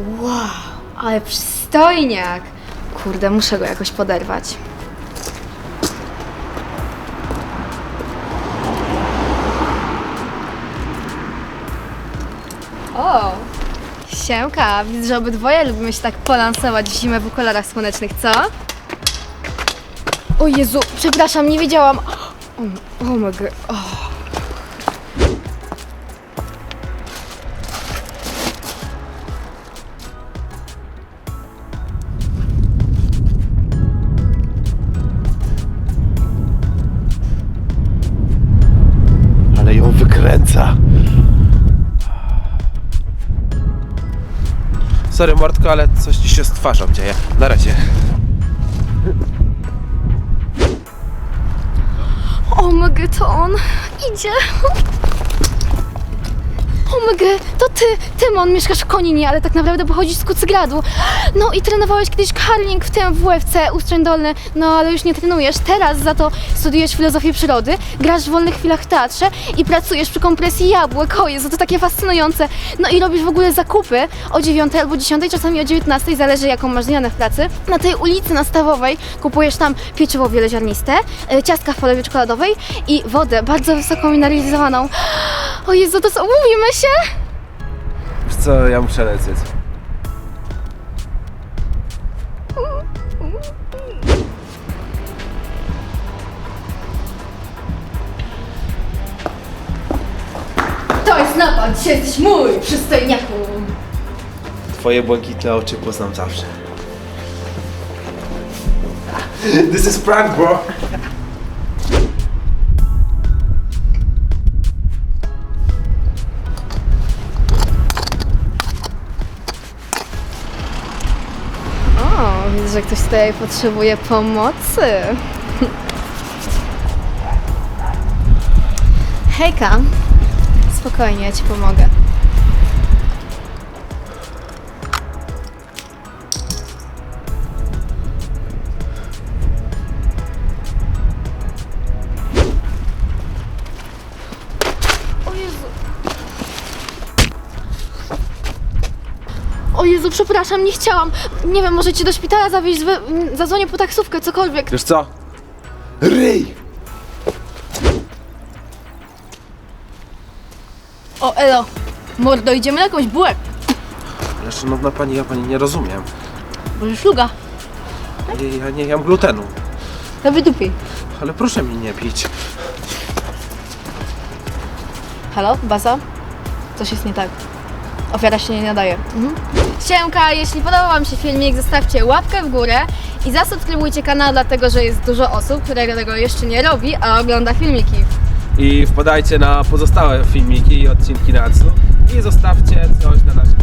Wow, ale przystojniak. Kurde, muszę go jakoś poderwać. O! Siemka, widzę, że obydwoje lubimy się tak polansować w zimę w okularach słonecznych, co? O Jezu, przepraszam, nie wiedziałam. O, oh my god. O. Sorry Mordko, ale coś ci się z twarzą dzieje. Na razie. O god, to on idzie. O my god, to ty, Tymon, mieszkasz w Koninie, ale tak naprawdę pochodzisz z Kucygradu. No i trenowałeś kiedyś curling w tym WFC, Ustrzeń Dolny, no ale już nie trenujesz. Teraz za to studiujesz filozofię przyrody, grasz w wolnych chwilach w teatrze i pracujesz przy kompresji jabłek. O Jezu, to takie fascynujące. No i robisz w ogóle zakupy o 9 albo 10, czasami o 19, zależy jaką masz zmianę w pracy. Na tej ulicy nastawowej kupujesz tam pieczywo wieloziarniste, y, ciastka w polewie czekoladowej i wodę bardzo wysoko mineralizowaną. O Jezu, to co, umówimy się? Co, ja muszę lecieć. To jest napad, dzisiaj jesteś mój, przystojniaku. Twoje błękitne oczy poznam zawsze. This is prank, bro. Że ktoś tutaj potrzebuje pomocy. Hejka, spokojnie, ja ci pomogę. O Jezu. O Jezu, przepraszam, nie chciałam. Nie wiem, może cię do szpitala zawieźć, m, zadzwonię po taksówkę, cokolwiek. Wiesz co? Ryj! O, elo. Mordo, idziemy na jakąś bułę. Ale szanowna pani, ja pani nie rozumiem. Może szluga. Ja, ja nie jem glutenu. To wydupiej. Ale proszę mi nie pić. Halo, baza? Coś jest nie tak. Ofiara się nie nadaje. Mhm. Siemka, jeśli podobał Wam się filmik, zostawcie łapkę w górę i zasubskrybujcie kanał, dlatego że jest dużo osób, które tego jeszcze nie robi, a ogląda filmiki. I wpadajcie na pozostałe filmiki i odcinki Natsu i zostawcie coś na naszym